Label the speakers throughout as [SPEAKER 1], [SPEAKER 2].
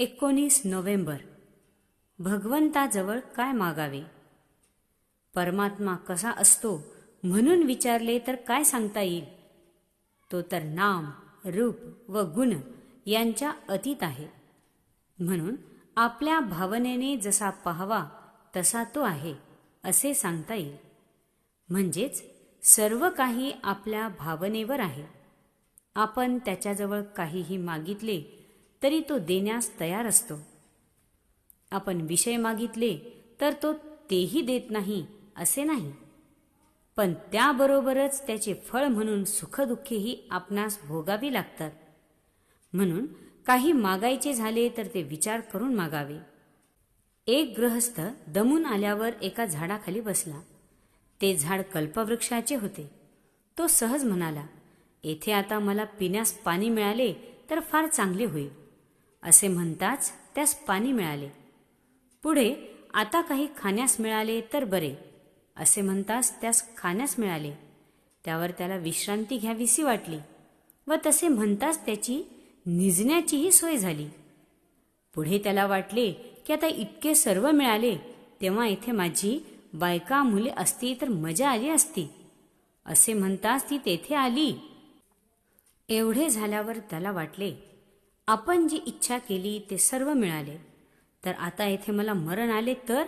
[SPEAKER 1] एकोणीस नोव्हेंबर. भगवंताजवळ काय मागावे? परमात्मा कसा असतो म्हणून विचारले तर काय सांगता येईल? तो तर नाम रूप व गुण यांच्या अतीत आहे. म्हणून आपल्या भावनेने जसा पाहावा तसा तो आहे असे सांगता येईल. म्हणजेच सर्व काही आपल्या भावनेवर आहे. आपण त्याच्याजवळ काहीही मागितले तरी तो देण्यास तयार असतो. आपण विषय मागितले तर तो तेही देत नाही असे नाही. पण त्याबरोबरच त्याचे फळ म्हणून सुखदुःखेही आपणास भोगावी लागतात. म्हणून काही मागायचे झाले तर ते विचार करून मागावे. एक गृहस्थ दमून आल्यावर एका झाडाखाली बसला. ते झाड कल्पवृक्षाचे होते. तो सहज म्हणाला येथे आता मला पिण्यास पाणी मिळाले तर फार चांगले होईल. असे म्हणताच त्यास पाणी मिळाले. पुढे आता काही खाण्यास मिळाले तर बरे असे म्हणताच त्यास खाण्यास मिळाले. त्यावर त्याला विश्रांती घ्यावीशी वाटली व तसे म्हणताच त्याची निजण्याचीही सोय झाली. पुढे त्याला वाटले की आता इतके सर्व मिळाले तेव्हा इथे माझी बायका मुले असती तर मजा आली असती. असे म्हणताच ती तेथे आली. एवढे झाल्यावर त्याला वाटले आपण जी इच्छा केली ते सर्व मिळाले. तर आता येथे मला मरण आले तर?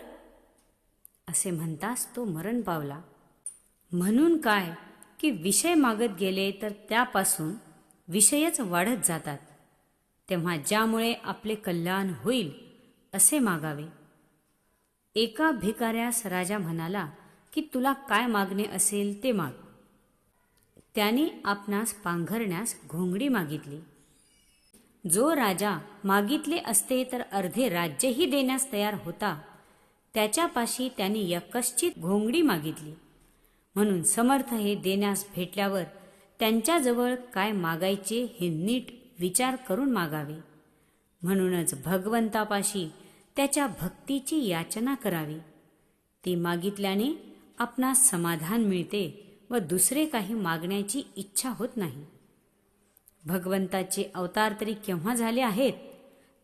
[SPEAKER 1] असे म्हणताच तो मरण पावला. म्हणून काय? की विषय मागत गेले तर त्यापासून विषयच वाढत जातात. तेव्हा ज्यामुळे आपले कल्याण होईल असे मागावे. एका भिकाऱ्यास राजा म्हणाला की तुला काय मागणे असेल ते माग. त्याने आपणास पांघरण्यास घोंगडी मागितली. जो राजा मागितले असते तर अर्धे राज्यही देण्यास तयार होता. त्याच्यापाशी त्याने यकश्चित घोंगडी मागितली. म्हणून समर्थ हे देण्यास भेटल्यावर त्यांच्याजवळ काय मागायचे हे नीट विचार करून मागावे. म्हणूनच भगवंतापाशी त्याच्या भक्तीची याचना करावी. ती मागितल्याने आपणास समाधान मिळते व दुसरे काही मागण्याची इच्छा होत नाही. भगवंताचे अवतार तरी केव्हा झाले आहेत?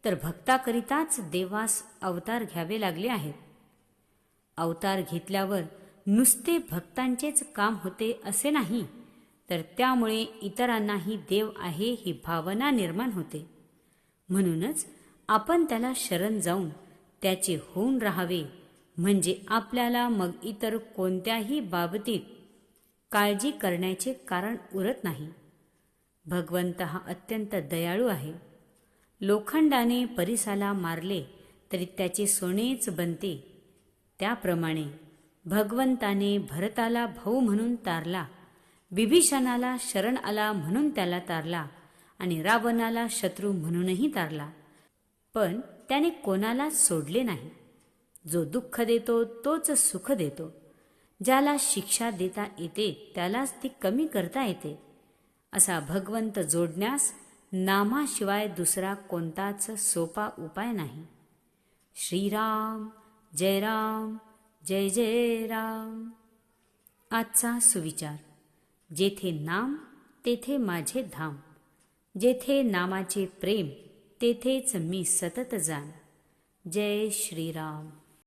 [SPEAKER 1] तर भक्ताकरिताच देवास अवतार घ्यावे लागले आहेत. अवतार घेतल्यावर नुसते भक्तांचेच काम होते असे नाही तर त्यामुळे इतरांनाही देव आहे ही भावना निर्माण होते. म्हणूनच आपण त्याला शरण जाऊन त्याचे होऊन राहावे म्हणजे आपल्याला मग इतर कोणत्याही बाबतीत काळजी करण्याचे कारण उरत नाही. भगवंत हा अत्यंत दयाळू आहे. लोखंडाने परिसाला मारले तरी त्याचे सोनेच बनते. त्याप्रमाणे भगवंताने भरताला भाऊ म्हणून तारला बिभीषणाला शरण आला म्हणून त्याला तारला आणि रावणाला शत्रू म्हणूनही तारला. पण त्याने कोणालाच सोडले नाही. जो दुःख देतो तोच सुख देतो. ज्याला शिक्षा देता येते त्यालाच ती कमी करता येते. असा भगवंत जोडण्यास नामाशिवाय दुसरा कोणताच सोपा उपाय नाही. श्रीराम जय राम जय जय राम. आजचा सुविचार. जेथे नाम तेथे माझे धाम. जेथे नामाचे प्रेम तेथेच मी सतत जाण. जय श्रीराम.